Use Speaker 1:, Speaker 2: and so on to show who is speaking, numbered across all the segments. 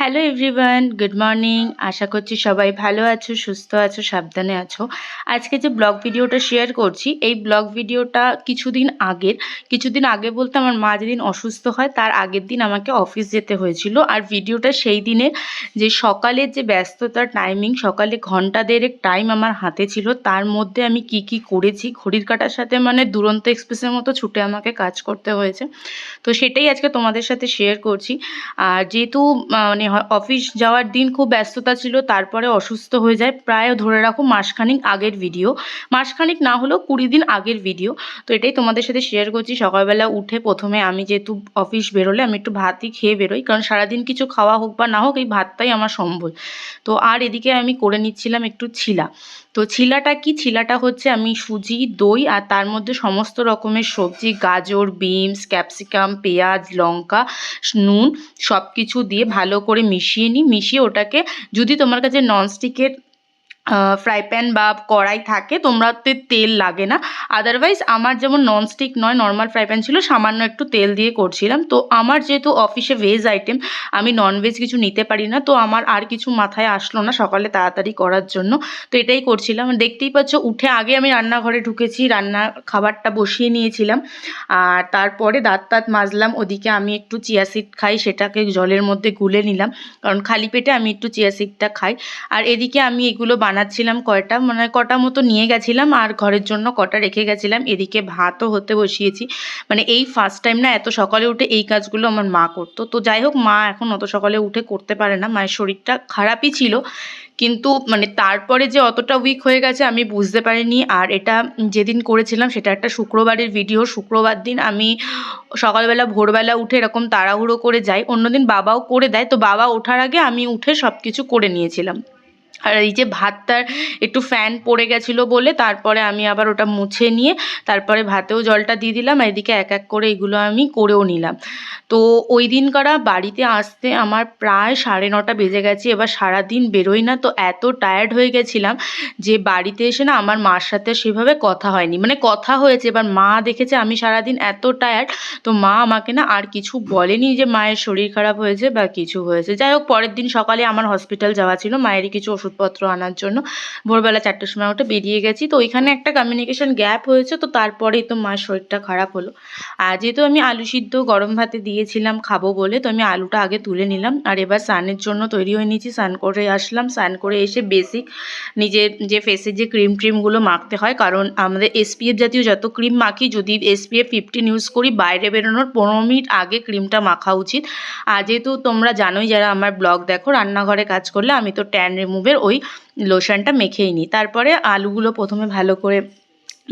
Speaker 1: Hello everyone good morning আশা করছি সবাই ভালো আছো, সুস্থ আছো, সাবধানে আছো। আজকে যে ব্লগ ভিডিওটা শেয়ার করছি, এই ব্লগ ভিডিওটা কিছুদিন আগের। কিছুদিন আগে বলতে আমার মা যেদিন অসুস্থ হয়, তার আগের দিন আমাকে অফিস যেতে হয়েছিল। আর ভিডিওটা সেই দিনের যে সকালের যে ব্যস্ততার টাইমিং সকালে ঘণ্টা দেড়েক টাইম আমার হাতে ছিল, তার মধ্যে আমি কি কি করেছি, ঘড়ির কাটার সাথে মানে দুরন্ত এক্সপ্রেসের মতো ছুটে আমাকে কাজ করতে হয়েছে। তো সেটাই আজকে তোমাদের সাথে শেয়ার করছি। আর যেহেতু মানে অফিস যাওয়ার দিন খুব ব্যস্ততা ছিল, তারপরে অসুস্থ হয়ে যায়। প্রায় ধরে রাখো মাসখানিক আগের ভিডিও মাসখানিক না হলেও কুড়ি দিন আগের ভিডিও তো এটাই তোমাদের সাথে শেয়ার করছি। সকালবেলা উঠে প্রথমে আমি যেহেতু অফিস বেরোলে, আমি একটু ভাতই খেয়ে বেরোই। কারণ সারাদিন কিছু খাওয়া হোক বা না হোক, এই ভাতটাই আমার সম্বল। তো আর এদিকে আমি করে নিচ্ছিলাম একটু ছিলা। তো ছিলাটা কি? ছিলাটা হচ্ছে আমি সুজি, দই আর তার মধ্যে সমস্ত রকমের সবজি, গাজর, বিনস ক্যাপসিকাম পেঁয়াজ, লঙ্কা, নুন সব কিছু দিয়ে ভালো করে মিশিয়ে নিই মিশিয়ে ওটাকে যদি তোমার কাছে ননস্টিকের ফ্রাই প্যান বা কড়াই থাকে, তোমরাতে তেল লাগে না। আদারওয়াইজ আমার যেমন ননস্টিক নয় নর্মাল ফ্রাই প্যান ছিল, সামান্য একটু তেল দিয়ে করছিলাম। তো আমার যেহেতু অফিসে ভেজ আইটেম আমি ননভেজ কিছু নিতে পারি না। তো আমার আর কিছু মাথায় আসলো না সকালে তাড়াতাড়ি করার জন্য। তো এটাই করছিলাম। দেখতেই পাচ্ছ, উঠে আগে আমি রান্নাঘরে ঢুকেছি, রান্না খাবারটা বসিয়ে নিয়েছিলাম। আর তারপরে দাঁত তাঁত মাজলাম, ওদিকে আমি একটু চিয়া সিড খাই, সেটাকে জলের মধ্যে গুলে নিলাম। কারণ খালি পেটে আমি একটু চিয়া সিডটা খাই। আর এদিকে আমি এগুলো বানাচ্ছিলাম কয়টা মানে কটা মতো নিয়ে গেছিলাম আর ঘরের জন্য কটা রেখে গেছিলাম। এদিকে ভাতও হতে বসিয়েছি। মানে এই ফার্স্ট টাইম না এত সকালে উঠে এই কাজগুলো আমার মা করতো। তো যাই হোক, মা এখন অত সকালে উঠে করতে পারে না। মায়ের শরীরটা খারাপই ছিল। কিন্তু মানে তারপরে যে অতটা উইক হয়ে গেছে আমি বুঝতে পারিনি। আর এটা যেদিন করেছিলাম সেটা একটা শুক্রবারের ভিডিও শুক্রবার দিন আমি সকালবেলা, ভোরবেলা উঠে এরকম তাড়াহুড়ো করে যাই। অন্যদিন বাবাও করে দেয়। তো বাবা ওঠার আগে আমি উঠে সব কিছু করে নিয়েছিলাম। আর এই যে ভাতটার একটু ফ্যান পড়ে গেছিল বলে তারপরে আমি আবার ওটা মুছে নিয়ে তারপরে ভাতেও জলটা দিয়ে দিলাম এদিকে এক এক করে এগুলো আমি করেও নিলাম। তো ওই দিন দিনকারা বাড়িতে আসতে আমার প্রায় সাড়ে নটা বেজে গেছে, এবার সারাদিন বেরোই না, তো এত টায়ার্ড হয়ে গেছিলাম যে বাড়িতে এসে না আমার মার সাথে সেভাবে কথা হয়নি। মানে কথা হয়েছে, এবার মা দেখেছে আমি সারাদিন এত টায়ার্ড তো মা আমাকে না আর কিছু বলেনি যে মায়ের শরীর খারাপ হয়েছে বা কিছু হয়েছে। যাই হোক, পরের দিন সকালে আমার হসপিটাল যাওয়া ছিল, মায়েরই কিছু ওষুধপত্র আনার জন্য। ভোরবেলা চারটের সময় উঠে বেরিয়ে গেছি। তো ওইখানে একটা কমিউনিকেশন গ্যাপ হয়েছে, তো তারপরেই তো মার শরীরটা খারাপ হলো। আর যেহেতু আমি আলু সিদ্ধ গরম ভাতে দিয়েছিলাম খাব বলে, তো আমি আলুটা আগে তুলে নিলাম। আর এবার স্নানের জন্য তৈরি হয়ে নিয়েছি, স্নান করে আসলাম। স্নান করে এসে বেসিক নিজের যে ফেসের যে ক্রিম ট্রিমগুলো মাখতে হয়, কারণ আমাদের এসপিএফ জাতীয় যত ক্রিম মাখি, যদি এসপিএফ ফিফটিন ইউজ করি, বাইরে বেরোনোর পনেরো মিনিট আগে ক্রিমটা মাখা উচিত। আর যেহেতু তোমরা জানোই, যারা আমার ব্লগ দেখো, রান্নাঘরে কাজ করলে, আমি তো ট্যান রিমুভের ওই লোশনটা মেখেই নিই তারপরে আলুগুলো প্রথমে ভালো করে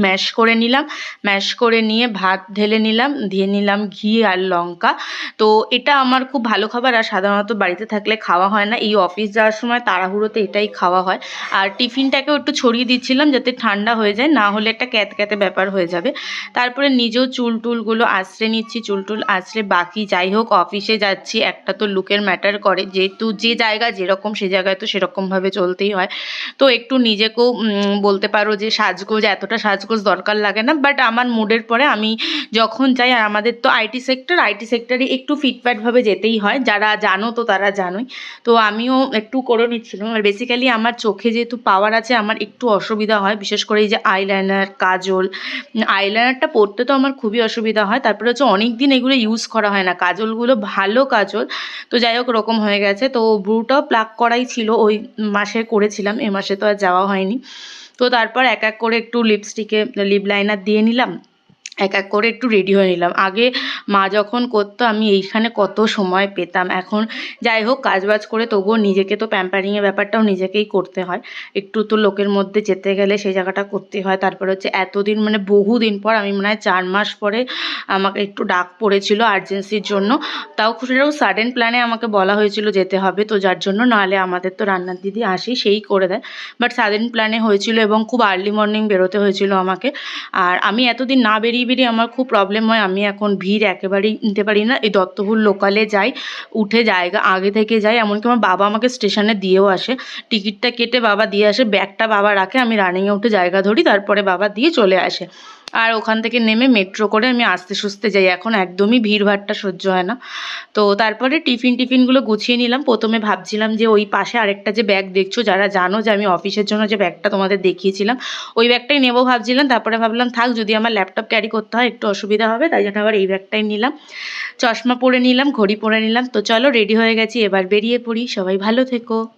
Speaker 1: ম্যাশ করে নিলাম। ম্যাশ করে নিয়ে ভাত ঢেলে নিলাম, দিয়ে নিলাম ঘি আর লঙ্কা। তো এটা আমার খুব ভালো খাবার আর সাধারণত বাড়িতে থাকলে খাওয়া হয় না। এই অফিস যাওয়ার সময় তাড়াহুড়োতে এটাই খাওয়া হয়। আর টিফিনটাকেও একটু ছড়িয়ে দিচ্ছিলাম যাতে ঠান্ডা হয়ে যায়, না হলে একটা ক্যাত ক্যাতে ব্যাপার হয়ে যাবে। তারপরে নিজেও চুল টুলগুলো আঁচড়ে নিচ্ছি, চুল টুল আঁচড়ে বাকি। যাই হোক, অফিসে যাচ্ছি, একটা তো লুকের ম্যাটার করে। যেহেতু যে জায়গা যেরকম, সে জায়গায় তো সেরকমভাবে চলতেই হয়। তো একটু নিজেকেও বলতে পারো যে সাজগোজ, এতটা সাজ সাজগোজ দরকার লাগে না বাট আমার মুডের পরে আমি যখন যাই, আর আমাদের তো আইটি সেক্টর আইটি সেক্টরে একটু ফিটফ্যাটভাবে যেতেই হয়, যারা জানো তো তারা জানোই। তো আমিও একটু করে নিচ্ছিলাম, আর বেসিক্যালি আমার চোখে যেহেতু পাওয়ার আছে, আমার একটু অসুবিধা হয়, বিশেষ করে এই যে আইলাইনার কাজল আইলাইনারটা পরতে তো আমার খুবই অসুবিধা হয়, তারপরে হচ্ছে অনেক দিন এগুলো ইউজ করা হয় না, কাজলগুলো ভালো কাজল। তো যাই হোক, ওরকম হয়ে গেছে, তো ব্রুটাও প্লাক করাই ছিল, ওই মাসে করেছিলাম, এ মাসে তো আর যাওয়া হয়নি। তো তারপর এক এক করে একটু লিপস্টিকে লিপ লাইনার দিয়ে নিলাম। এক এক করে একটু রেডি হয়ে নিলাম। আগে মা যখন করতো, আমি এইখানে কত সময় পেতাম। এখন যাই হোক, কাজবাজ করে তবুও নিজেকে তো প্যাম্পারিংয়ের ব্যাপারটাও নিজেকেই করতে হয়। একটু তো লোকের মধ্যে যেতে গেলে সেই জায়গাটা করতে হয়। তারপরে হচ্ছে এতদিন মানে বহু দিন পর আমি মনে হয় চার মাস পরে আমাকে একটু ডাক পড়েছিল আর্জেন্সির জন্য। তাও সেটাও সাডেন প্ল্যানে আমাকে বলা হয়েছিল যেতে হবে তো যার জন্য। নাহলে আমাদের তো রান্নার দিদি আসি, সেই করে দেয়। বাট সাডেন প্ল্যানে হয়েছিল এবং খুব আর্লি মর্নিং বেরোতে হয়েছিল আমাকে। আর আমি এতদিন না বেরিয়ে বেরিয়ে আমার খুব প্রবলেম হয়। আমি এখন ভিড় একেবারেই নিতে পারি না। এই দত্তপুর লোকালে যাই, উঠে জায়গা আগে থেকে যাই। এমনকি আমার বাবা আমাকে স্টেশনে দিয়েও আসে। টিকিটটা কেটে বাবা দিয়ে আসে, ব্যাগটা বাবা রাখে। আমি রানিংয়ে উঠে জায়গা ধরি, তারপরে বাবা দিয়ে চলে আসে। আর ওখান থেকে নেমে মেট্রো করে আমি আস্তে সুস্তে যাই। এখন একদমই ভিড়ভাড়টা সহ্য হয় না। তো তারপরে টিফিন টিফিনগুলো গুছিয়ে নিলাম। প্রথমে ভাবছিলাম যে ওই পাশে আরেকটা যে ব্যাগ দেখছ, যারা জানো যে আমি অফিসের জন্য যে ব্যাগটা তোমাদের দেখিয়েছিলাম, ওই ব্যাগটাই নেব ভাবছিলাম। তারপরে ভাবলাম, থাক, যদি আমার ল্যাপটপ ক্যারি করতে হয়, একটু অসুবিধা হবে, তাই জন্য আবার এই ব্যাগটাই নিলাম। চশমা পরে নিলাম, ঘড়ি পরে নিলাম। তো চলো রেডি হয়ে গেছি। এবার বেরিয়ে পড়ি। সবাই ভালো থেকো।